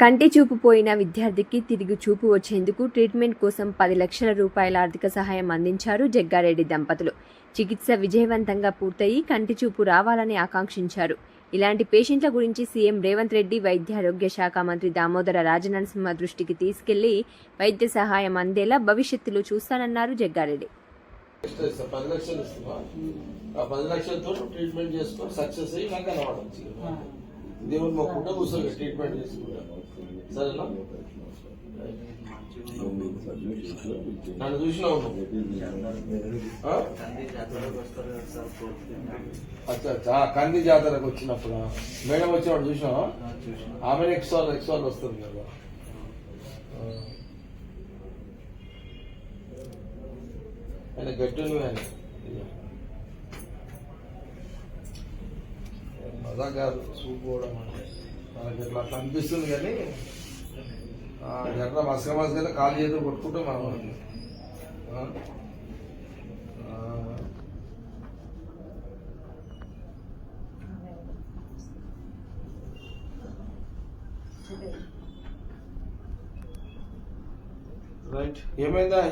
కంటి చూపు పోయిన విద్యార్థికి తిరిగి చూపు వచ్చేందుకు ట్రీట్మెంట్ కోసం పది లక్షల రూపాయల ఆర్థిక సహాయం అందించారు జగ్గారెడ్డి దంపతులు. చికిత్స విజయవంతంగా పూర్తయి కంటి చూపు రావాలని ఆకాంక్షించారు. ఇలాంటి పేషెంట్ల గురించి సీఎం రేవంత్ రెడ్డి వైద్య ఆరోగ్య శాఖ మంత్రి దామోదర రాజనరసింహ దృష్టికి తీసుకెళ్ళి వైద్య సహాయం అందేలా భవిష్యత్తులో చూస్తానన్నారు జగ్గారెడ్డి. పది లక్షలు ఆ పది లక్షలతో ట్రీట్మెంట్ చేసుకొని సక్సెస్ దేవుడు మా కుటుంబ సభ్యులు ట్రీట్మెంట్ చేసుకుంటా. సరేనా? నన్ను చూసినావు అచ్చా కంది జాతరకు వచ్చినప్పుడు? మేడం వచ్చినప్పుడు చూసినావా? ఆమె నెక్స్ట్ వాళ్ళు నెక్స్ట్ వాళ్ళు వస్తుంది కదా. ఆయన గట్టి నువ్వు ఆయన. అదా కాదు చూపుకోవడం అంటే మనకి ఇట్లా అట్లా అనిపిస్తుంది కానీ ఎట్లా మసక మసక కాలు చేతులు కొట్టుకుంటే మనం ఆ? ఆ. రైట్ ఏమైందా